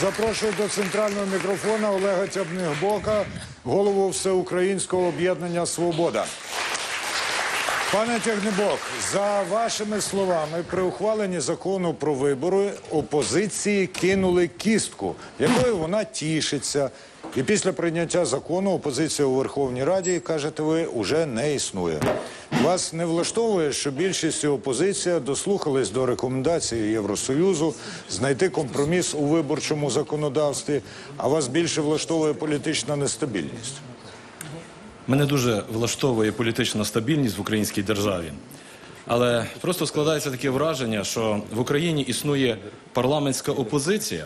Запрошую до центрального мікрофона Олега Тябних-Бока, голову Всеукраїнського об'єднання Свобода. Пане Тягнебок, за вашими словами, при ухваленні закону про вибори опозиції кинули кістку, якою вона тішиться. І після прийняття закону опозиція у Верховній Раді, кажете ви, уже не існує. Вас не влаштовує, що більшість і опозиція дослухались до рекомендацій Євросоюзу знайти компроміс у виборчому законодавстві, а вас більше влаштовує політична нестабільність. Мене дуже влаштовує політична стабільність в українській державі. Але просто складається таке враження, що в Україні існує парламентська опозиція,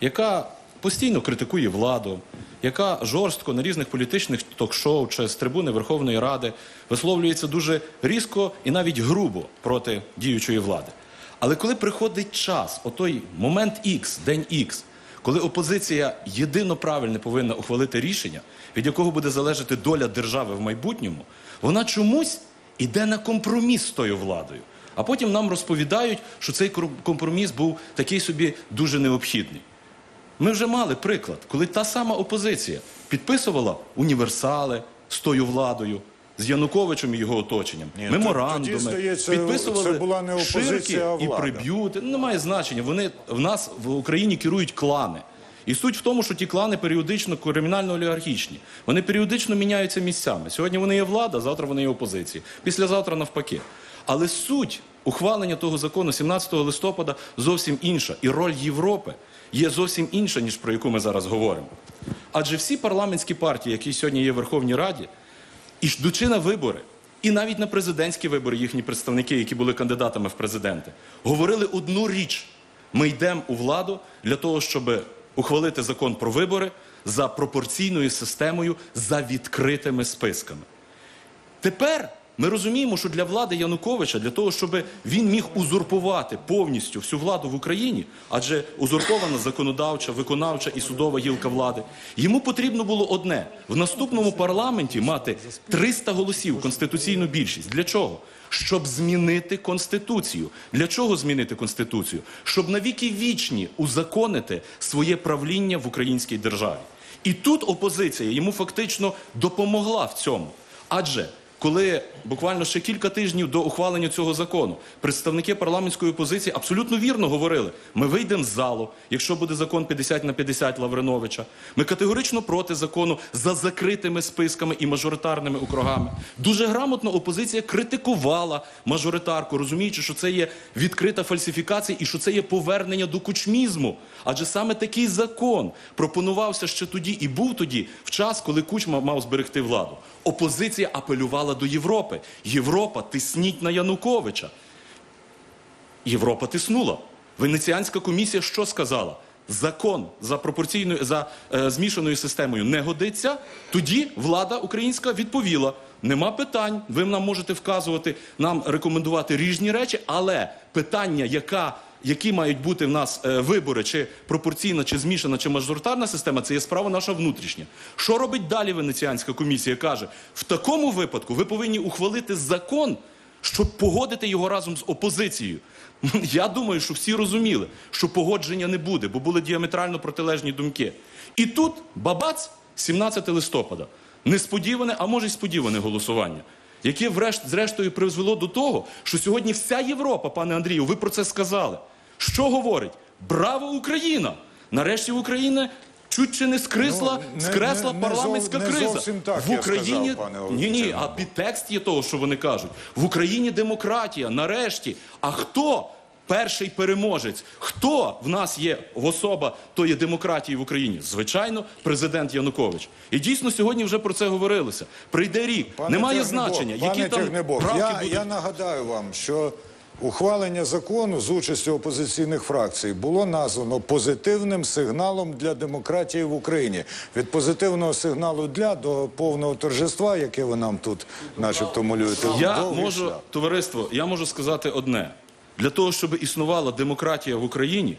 яка постійно критикує владу, яка жорстко на різних політичних ток-шоу чи з трибуни Верховної Ради висловлюється дуже різко і навіть грубо проти діючої влади. Але коли приходить час, отой момент Х, день Х, коли опозиція єдино правильне повинна ухвалити рішення, від якого буде залежати доля держави в майбутньому, вона чомусь іде на компроміс з тою владою. А потім нам розповідають, що цей компроміс був такий собі дуже необхідний. Ми вже мали приклад, коли та сама опозиція підписувала універсали з тою владою, з Януковичем і його оточенням, Ні, меморандуми, тоді, здається, підписували це була не опозиція, ширки а і влада. приб'юти. Ну, Немає значення. Вони в нас в Україні керують клани. І суть в тому, що ті клани періодично кримінально-олігархічні. Вони періодично міняються місцями. Сьогодні вони є влада, завтра вони є опозиція. Післязавтра навпаки. Але суть ухвалення того закону 17 листопада зовсім інша. І роль Європи є зовсім інша, ніж про яку ми зараз говоримо. Адже всі парламентські партії, які сьогодні є в Верховній Раді, йдучи на вибори, і навіть на президентські вибори їхні представники, які були кандидатами в президенти, говорили одну річ: ми йдемо у владу для того, щоб ухвалити закон про вибори за пропорційною системою, за відкритими списками. Тепер ми розуміємо, що для влади Януковича, для того, щоб він міг узурпувати повністю всю владу в Україні, адже узурпована законодавча, виконавча і судова гілка влади, йому потрібно було одне в наступному парламенті мати 300 голосів конституційну більшість. Для чого? Щоб змінити конституцію. Для чого змінити конституцію? Щоб навіки вічні узаконити своє правління в українській державі. І тут опозиція йому фактично допомогла в цьому. Адже коли буквально ще кілька тижнів до ухвалення цього закону представники парламентської опозиції абсолютно вірно говорили: ми вийдемо з залу, якщо буде закон 50 на 50 Лавриновича. Ми категорично проти закону за закритими списками і мажоритарними округами. Дуже грамотно опозиція критикувала мажоритарку, розуміючи, що це є відкрита фальсифікація і що це є повернення до кучмізму. Адже саме такий закон пропонувався ще тоді і був тоді, в час, коли Кучма мав зберегти владу. Опозиція апелювала до Європи. Європа, тисніть на Януковича. Європа тиснула. Венеціанська комісія що сказала? Закон за пропорційною за е, змішаною системою не годиться. Тоді влада українська відповіла: нема питань. Ви нам можете вказувати, нам рекомендувати різні речі, але питання, яка. Які мають бути в нас е, вибори, чи пропорційна, чи змішана, чи мажоритарна система, це є справа наша внутрішня. Що робить далі Венеціанська комісія? Каже, в такому випадку ви повинні ухвалити закон, щоб погодити його разом з опозицією. Я думаю, що всі розуміли, що погодження не буде, бо були діаметрально протилежні думки. І тут бабац, 17 листопада, несподіване, а може й сподіване голосування, яке врешт, зрештою призвело до того, що сьогодні вся Європа, пане Андрію, ви про це сказали. Що говорить? Браво, Україна! Нарешті Україна. Чуть чи не скрисла, Ну, скресла не- не парламентська зов- не криза. так, в Україні сказав, пане ні, ні, а підтекст є того, що вони кажуть. В Україні демократія, нарешті. А хто перший переможець? Хто в нас є особа тої демократії в Україні? Звичайно, президент Янукович. І дійсно сьогодні вже про це говорилося. Прийде рік, Пане немає Тягнебок, значення, які пане там Тягнебок, правки я, будуть. я нагадаю вам, що ухвалення закону з участю опозиційних фракцій було названо позитивним сигналом для демократії в Україні. Від позитивного сигналу для до повного торжества, яке ви нам тут, начебто, малюєте. Я довгий можу, шлях. товариство, я можу сказати одне: для того, щоб існувала демократія в Україні,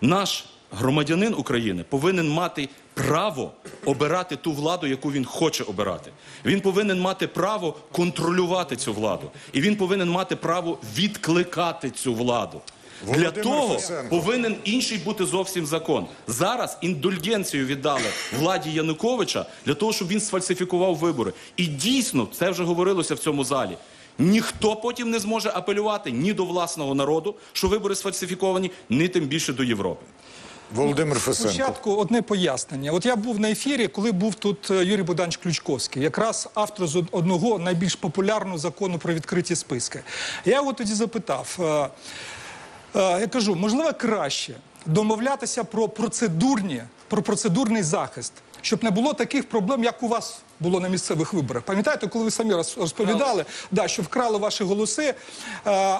наш громадянин України повинен мати право обирати ту владу, яку він хоче обирати. Він повинен мати право контролювати цю владу, і він повинен мати право відкликати цю владу. Для того Фесенко. повинен інший бути зовсім закон. Зараз індульгенцію віддали владі Януковича для того, щоб він сфальсифікував вибори. І дійсно, це вже говорилося в цьому залі. Ніхто потім не зможе апелювати ні до власного народу, що вибори сфальсифіковані, ні тим більше до Європи. Володимир Фесенко. Спочатку одне пояснення. От я був на ефірі, коли був тут е, Юрій Богданович Ключковський, якраз автор з одного найбільш популярного закону про відкриті списки. Я його тоді запитав. е, е, Я кажу, можливо, краще домовлятися про процедурні, про процедурний захист, щоб не було таких проблем, як у вас було на місцевих виборах. Пам'ятаєте, коли ви самі роз- розповідали, да, що вкрали ваші голоси, е,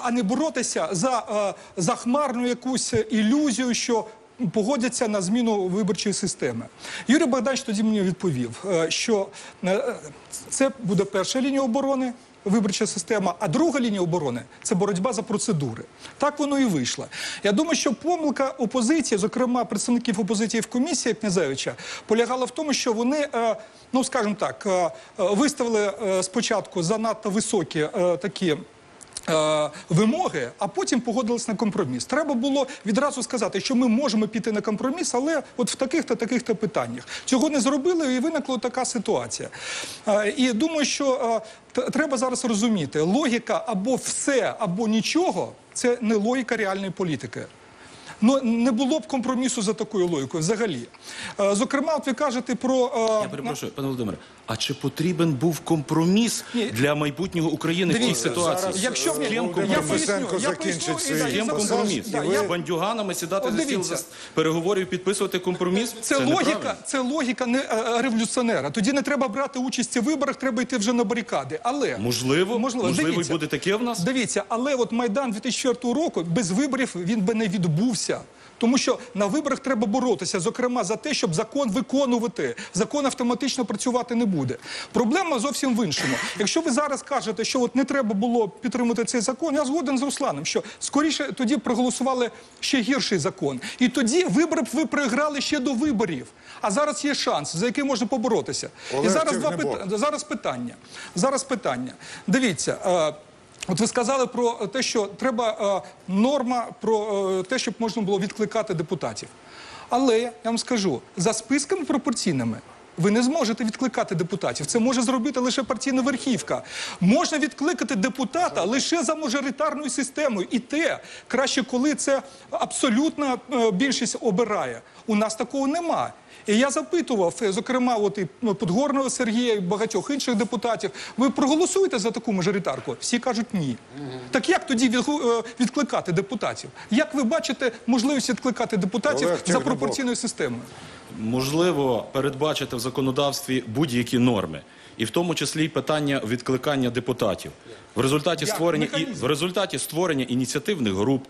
а не боротися за, е, за хмарну якусь ілюзію, що погодяться на зміну виборчої системи. Юрій Богданович тоді мені відповів, е, що це буде перша лінія оборони. Виборча система, а друга лінія оборони це боротьба за процедури. Так воно і вийшло. Я думаю, що помилка опозиції, зокрема представників опозиції в комісії Князевича, полягала в тому, що вони, е, ну скажімо так, е, е, виставили спочатку занадто високі такі. Е, Вимоги, а потім погодились на компроміс. Треба було відразу сказати, що ми можемо піти на компроміс, але от в таких та таких та питаннях цього не зробили, і виникла така ситуація. Е, І думаю, що е, треба зараз розуміти, логіка або все, або нічого це не логіка реальної політики. Ну не було б компромісу за такою логікою взагалі. Е, Зокрема, от ви кажете про е, Я перепрошую, пане Володимире, а чи потрібен був компроміс Ні. для майбутнього України в цій ситуації? зараз, Якщо е, З ким компроміс? я закінчить З ким компроміс? Да, ви- З бандюганами сідати От за стіл за переговорів, підписувати компроміс? Це, логіка, це логіка не е, революціонера. Тоді не треба брати участь у виборах, треба йти вже на барикади. Але Можливо, можливо, і дивіться. буде таке в нас. Дивіться, але от Майдан 2004 року без виборів він би не відбувся. Тому що на виборах треба боротися, зокрема за те, щоб закон виконувати. Закон автоматично працювати не буде. Проблема зовсім в іншому. Якщо ви зараз кажете, що от не треба було підтримати цей закон, я згоден з Русланом, що скоріше тоді проголосували ще гірший закон. І тоді вибори б ви програли ще до виборів. А зараз є шанс, за який можна поборотися. Олег І зараз два питання. Зараз питання. Зараз питання. Дивіться. От ви сказали про те, що треба е, норма про е, те, щоб можна було відкликати депутатів. Але я вам скажу, за списками пропорційними ви не зможете відкликати депутатів. Це може зробити лише партійна верхівка. Можна відкликати депутата лише за мажоритарною системою. І те краще, коли це абсолютна е, більшість обирає. У нас такого нема. І я запитував, е, зокрема, от і ну, Подгорного Сергія, і багатьох інших депутатів. Ви проголосуєте за таку мажоритарку? Всі кажуть ні. Так як тоді е, відкликати депутатів? Як ви бачите можливість відкликати депутатів Олег за пропорційною системою? можливо передбачити в законодавстві будь-які норми, і в тому числі й питання відкликання депутатів. В результаті Як? створення і в результаті створення ініціативних груп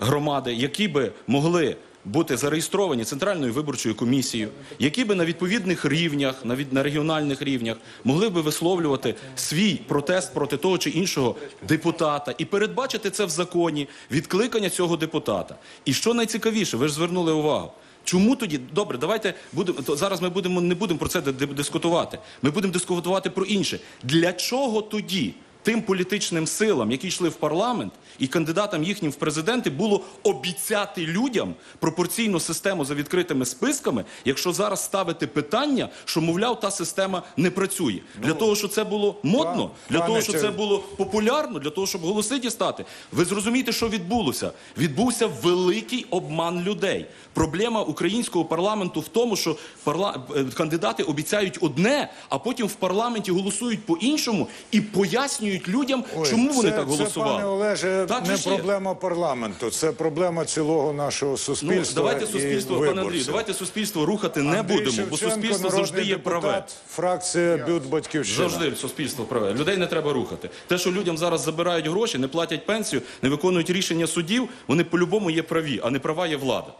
громади, які би могли бути зареєстровані центральною виборчою комісією, які би на відповідних рівнях, на від на регіональних рівнях могли би висловлювати свій протест проти того чи іншого депутата і передбачити це в законі відкликання цього депутата. І що найцікавіше, ви ж звернули увагу. Чому тоді добре? Давайте будемо то зараз. Ми будемо не будемо про це ди- ди- дискутувати. Ми будемо дискутувати про інше. Для чого тоді тим політичним силам, які йшли в парламент, і кандидатам їхнім в президенти було обіцяти людям пропорційну систему за відкритими списками, якщо зараз ставити питання, що мовляв та система не працює для того, щоб це було модно, для того, щоб це було популярно, для того, щоб голоси дістати. Ви зрозумієте, що відбулося? Відбувся великий обман людей. Проблема українського парламенту в тому, що парла... е, кандидати обіцяють одне, а потім в парламенті голосують по-іншому і пояснюють людям, Ой, чому вони це, так голосували. Це, пане Олеже, Так не проблема парламенту, це проблема цілого нашого Ну, суспільства. давайте і суспільство, пане Андрію, виборців. давайте суспільство рухати не Андрій будемо, бо суспільство завжди є праве. Фракція Бют Батьківщина. Завжди суспільство праве. Людей не треба рухати. Те, що людям зараз забирають гроші, не платять пенсію, не виконують рішення судів, вони по-любому є праві, а не права є влада.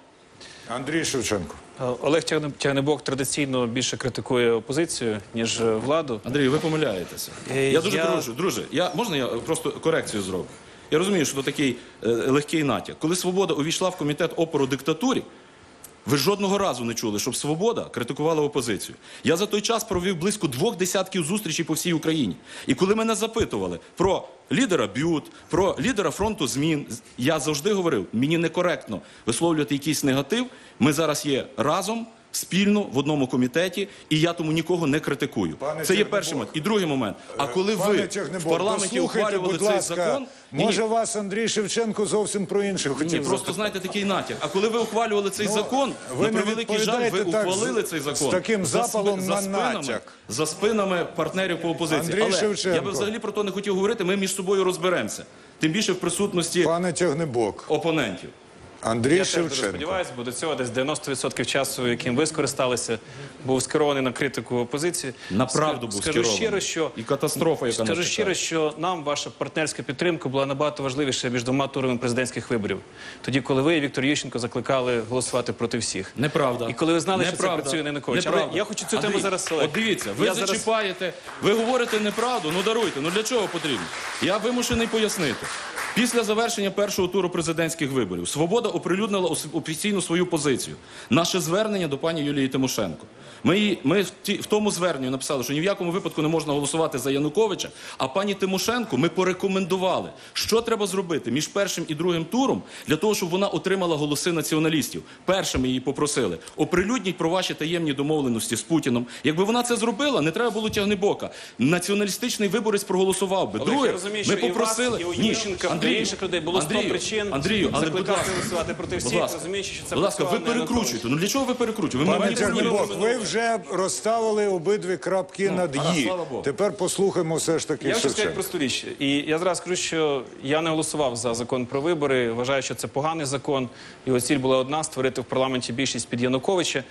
Андрій Шевченко. Е, Олег Тягне- Тягнебок традиційно більше критикує опозицію, ніж е, владу. Андрію, ви помиляєтеся. Е, Я дуже я- прошу, друже. Я можна я просто корекцію зроблю? Я розумію, що це такий е, легкий натяк. Коли свобода увійшла в комітет опору диктатурі, Ви жодного разу не чули, щоб свобода критикувала опозицію. Я за той час провів близько двох десятків зустрічей по всій Україні. І коли мене запитували про лідера Бют, про лідера фронту змін, я завжди говорив, мені некоректно висловлювати якийсь негатив. Ми зараз є разом. Спільно в одному комітеті, і я тому нікого не критикую. Пане Це є перший момент. І другий момент. А коли Пане ви в парламенті ухвалювали цей ласка, закон, ні, може вас Андрій Шевченко зовсім про інше ні, хотів просто знаєте такий натяк. А коли ви ухвалювали цей Ну, закон, ви на превеликий жаль, ви ухвалили з- цей з закон таким за запалом спи- на за спинами, натяк. за спинами партнерів по опозиції. Андрій Але Шевченко. я би взагалі про то не хотів говорити. Ми між собою розберемося. Тим більше в присутності Пане Тягнебок, опонентів. Андрій Я теж дуже Шевченко. сподіваюся, бо до цього десь 90% часу, яким ви скористалися, був скерований на критику опозиції. На правду був скажу скерований. щиро, що І катастрофа, яка скажу нас щиро, що нам ваша партнерська підтримка була набагато важливіша між двома турами президентських виборів. Тоді, коли ви і Віктор Ющенко закликали голосувати проти всіх. Неправда. І коли ви знали, що це працює на Януковича. Неправда. Але я хочу цю тему зараз селекти. От дивіться, ви Я зараз- зачіпаєте, ви говорите неправду, ну даруйте. Ну для чого потрібно? Я вимушений пояснити. Після завершення першого туру президентських виборів Свобода оприлюднила офіційну свою позицію. Наше звернення до пані Юлії Тимошенко. Ми, її- ми в, ті- в тому зверненні написали, що ні в якому випадку не можна голосувати за Януковича. А пані Тимошенко ми порекомендували, що треба зробити між першим і другим туром для того, щоб вона отримала голоси націоналістів. Першими її попросили оприлюдніть про ваші таємні домовленості з Путіном. Якби вона це зробила, не треба було тягнебока. Націоналістичний виборець проголосував би. Друге, ми попросили Ні, Андрію, інших людей було 100 Андрію, причин Андрію, але будь закликати ласка, голосувати проти будь всіх, ласка, розуміючи, що це будь ласка, ви на перекручуєте. Ну для чого ви перекручуєте? Ви Пане мене не Тягнебок, ви вже розставили обидві крапки над ага, «і». слава Богу. Тепер послухаємо все ж таки Я хочу сказати Шевченка. просту річ. І я зразу скажу, що я не голосував за закон про вибори. Вважаю, що це поганий закон. Його ціль була одна створити в парламенті більшість під Януковича.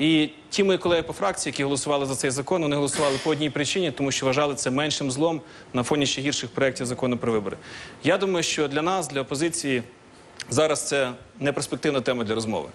І ті мої колеги по фракції, які голосували за цей закон, вони голосували по одній причині, тому що вважали це меншим злом на фоні ще гірших проєктів закону про вибори. Я думаю, що для нас, для опозиції, Зараз це не перспективна тема для розмови.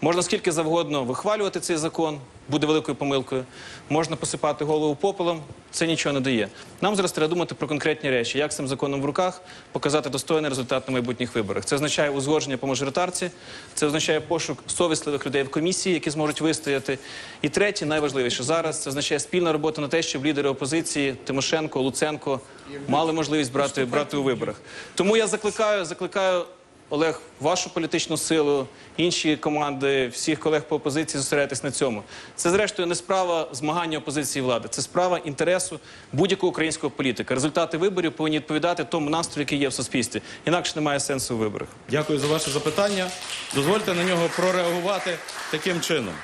Можна скільки завгодно вихвалювати цей закон, буде великою помилкою. Можна посипати голову попелом, це нічого не дає. Нам зараз треба думати про конкретні речі, як цим законом в руках показати достойний результат на майбутніх виборах. Це означає узгодження по мажоритарці, це означає пошук совісливих людей в комісії, які зможуть вистояти. І третє, найважливіше зараз, це означає спільна робота на те, щоб лідери опозиції Тимошенко, Луценко мали можливість брати, брати у виборах. Тому я закликаю, закликаю. Олег, вашу політичну силу, інші команди, всіх колег по опозиції зосередитись на цьому. Це, зрештою, не справа змагання опозиції влади, це справа інтересу будь-якого українського політика. Результати виборів повинні відповідати тому настрою, який є в суспільстві. Інакше немає сенсу у виборах. Дякую за ваше запитання. Дозвольте на нього прореагувати таким чином.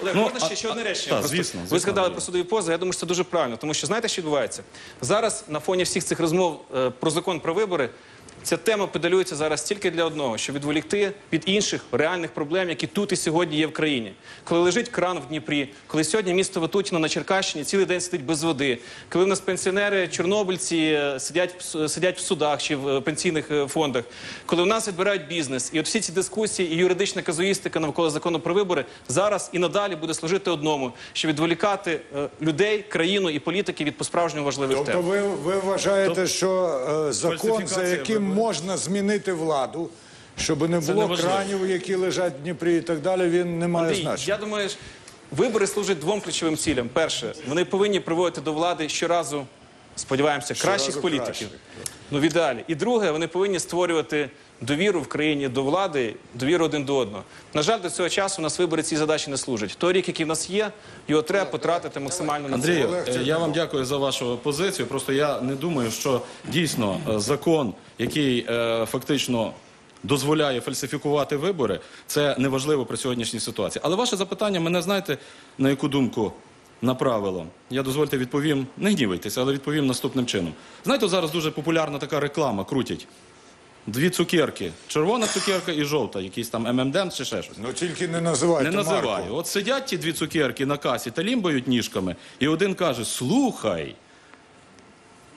Олег, Ну, можна ще, а- ще одне речення? так, Просто звісно, ви звісно, згадали про судові позови. Я думаю, що це дуже правильно, тому що знаєте, що відбувається зараз на фоні всіх цих розмов е, про закон про вибори. Ця тема педалюється зараз тільки для одного, щоб відволікти від інших реальних проблем, які тут і сьогодні є в країні. Коли лежить кран в Дніпрі, коли сьогодні місто Ватутіно на Черкащині цілий день сидить без води, коли в нас пенсіонери, чорнобильці е, сидять, в сидять в судах чи в е, пенсійних е, фондах, коли в нас відбирають бізнес, і от всі ці дискусії і юридична казуїстика навколо закону про вибори зараз і надалі буде служити одному, щоб відволікати людей, країну і політики від по-справжньому важливих Тобто тем. ви, ви вважаєте, що е, закон, за яким. Можна змінити владу, щоб не було неважливо. кранів, які лежать в Дніпрі і так далі, він не має Андрій, значення. я думаю, вибори служать двом ключовим цілям. Перше, вони повинні приводити до влади щоразу, сподіваємося, кращих Щоразу політиків. кращих. Ну, в ідеалі. І друге, вони повинні створювати довіру в країні до влади, довіру один до одного. На жаль, до цього часу у нас вибори ці задачі не служать. Той рік, який в нас є, його треба потратити максимально на це. Андрію, е, я вам дякую за вашу позицію. Просто я не думаю, що дійсно е, закон, який е, фактично дозволяє фальсифікувати вибори, це неважливо при сьогоднішній ситуації. Але ваше запитання мене знаєте на яку думку направило? Я дозвольте відповім, не гнівайтеся, але відповім наступним чином. Знаєте, зараз дуже популярна така реклама крутять. Дві цукерки: червона цукерка і жовта, якийсь там ММДМ чи ще щось. Ну тільки не називайте Не називаю. марку. От сидять ті дві цукерки на касі та лімбають ніжками, і один каже: Слухай,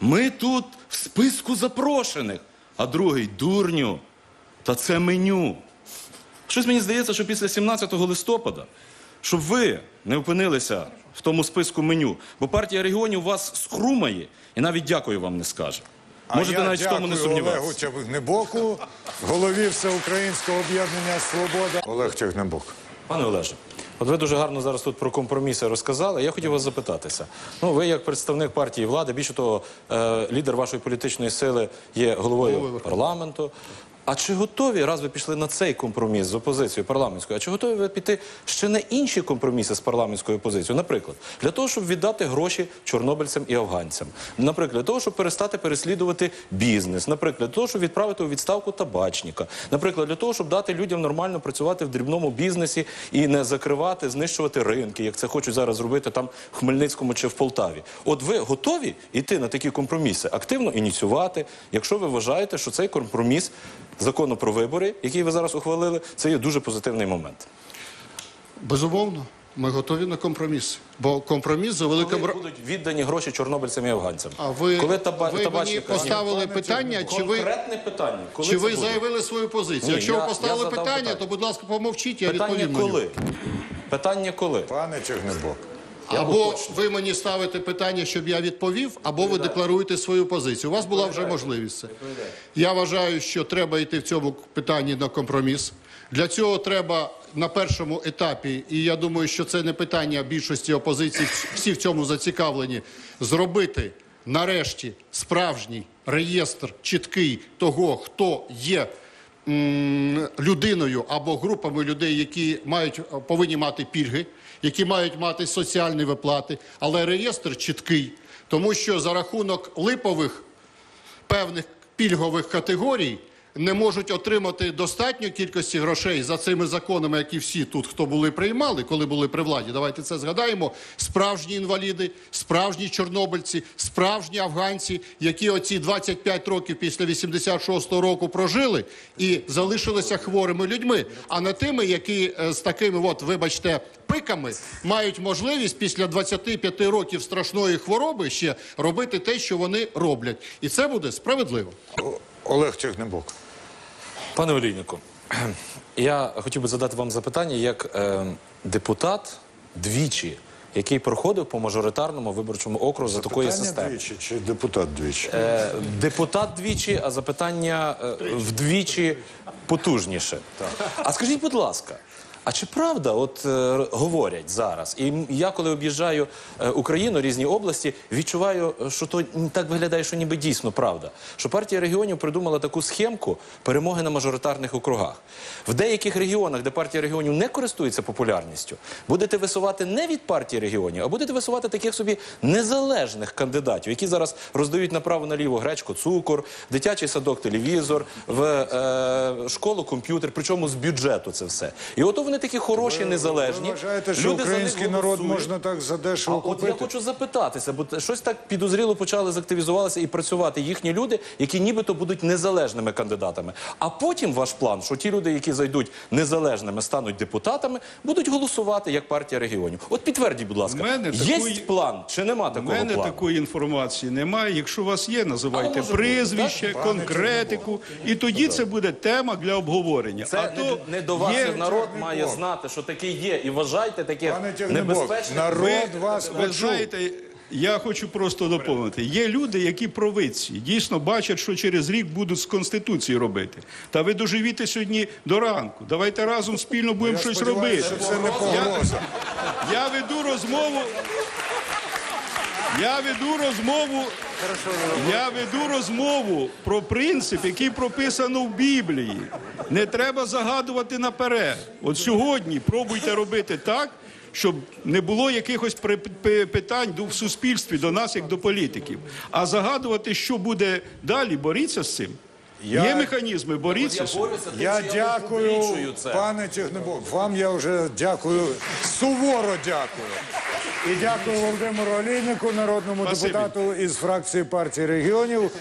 ми тут в списку запрошених, а другий дурню. Та це меню. Щось мені здається, що після 17 листопада, щоб ви не опинилися в тому списку меню, бо партія регіонів вас схрумає і навіть дякую вам не скаже. А Можете я навіть в тому не дякую Олегу сумніватися. Тягнебоку, голові Всеукраїнського об'єднання Свобода. Олег Тягнебок. Пане Олеже, от ви дуже гарно зараз тут про компроміси розказали. Я хотів вас запитатися. Ну, ви як представник партії влади, більше того, е, лідер вашої політичної сили є головою парламенту. А чи готові, раз ви пішли на цей компроміс з опозицією парламентською, а чи готові ви піти ще на інші компроміси з парламентською опозицією? Наприклад, для того, щоб віддати гроші чорнобильцям і афганцям, наприклад, для того, щоб перестати переслідувати бізнес, наприклад, для того, щоб відправити у відставку табачника, наприклад, для того, щоб дати людям нормально працювати в дрібному бізнесі і не закривати, знищувати ринки, як це хочуть зараз зробити там в Хмельницькому чи в Полтаві. От ви готові йти на такі компроміси, активно ініціювати, якщо ви вважаєте, що цей компроміс закону про вибори, який ви зараз ухвалили, це є дуже позитивний момент. Безумовно, ми готові на компроміс. Бо компроміс за велика Коли будуть віддані гроші чорнобильцям і афганцям? А ви, коли таба... ви мені поставили питання, чи ви, конкретне питання, коли чи це ви буде? заявили свою позицію? Ні, Якщо я- ви поставили задав питання, питання. то будь ласка, помовчіть, я питання відповім на нього. коли? Питання коли? Пане Тягнебок. Або ви мені ставите питання, щоб я відповів, або ви декларуєте свою позицію. У вас була вже можливість. це. Я вважаю, що треба йти в цьому питанні на компроміс. Для цього треба на першому етапі, і я думаю, що це не питання більшості опозиції, всі в цьому зацікавлені, зробити нарешті справжній реєстр чіткий того, хто є людиною або групами людей, які мають повинні мати пільги, які мають мати соціальні виплати, але реєстр чіткий, тому що за рахунок липових певних пільгових категорій не можуть отримати достатньо кількості грошей за цими законами, які всі тут, хто були приймали, коли були при владі. Давайте це згадаємо. Справжні інваліди, справжні чорнобильці, справжні афганці, які оці 25 років після 86-го року прожили і залишилися хворими людьми, а не тими, які е, з такими, от, вибачте, пиками мають можливість після 25 років страшної хвороби ще робити те, що вони роблять, і це буде справедливо. Олег Тягнебок. Пане Олійнику, я хотів би задати вам запитання як е, депутат двічі, який проходив по мажоритарному виборчому округу за такої системи. двічі чи депутат двічі? Е, депутат двічі, а запитання е, вдвічі потужніше. А скажіть, будь ласка. А чи правда, от е, говорять зараз, і я коли об'їжджаю е, Україну, різні області, відчуваю, е, що то так виглядає, що ніби дійсно правда. Що партія регіонів придумала таку схемку перемоги на мажоритарних округах. В деяких регіонах, де партія регіонів не користується популярністю, будете висувати не від партії регіонів, а будете висувати таких собі незалежних кандидатів, які зараз роздають направо наліво гречку, цукор, дитячий садок, телевізор, в е, школу комп'ютер, причому з бюджету це все. І ото вони такі хороші, незалежні. Ви вважаєте, що Люди за український народ можна так А задешево от я хочу запитатися, бо щось так підозріло почали закtivізувалися і працювати їхні люди, які нібито будуть незалежними кандидатами. А потім ваш план, що ті люди, які зайдуть незалежними, стануть депутатами, будуть голосувати як партія регіонів. От підтвердіть, будь ласка, мене є такої- план чи нема такого? У мене плану? такої інформації немає. Якщо у вас є, називайте бути, конкретику, і тоді це буде тема для обговорення. Це а не, то не до вас, є... народ Тягнебок. Має знати, що таке є, і вважайте таке Пане Тягнебок, народ вас ви почув. знаєте, я хочу просто доповнити. Є люди, які провидці, дійсно бачать, що через рік будуть з Конституції робити. Та ви доживіте сьогодні до ранку. Давайте разом спільно будемо Я щось сподіваюся, робити. що це не погроза. Я веду розмову. Я веду розмову. Я веду розмову про принцип, який прописано в Біблії. Не треба загадувати наперед. От сьогодні пробуйте робити так, щоб не було якихось питань в суспільстві до нас, як до політиків. А загадувати, що буде далі, боріться з цим. Я- Є механізми, боріться Я з цим. борюся Я дякую, це. пане Тігнебок. Вам я вже дякую, суворо дякую. І дякую Володимиру Олійнику, народному Спасибі. депутату із фракції партії регіонів.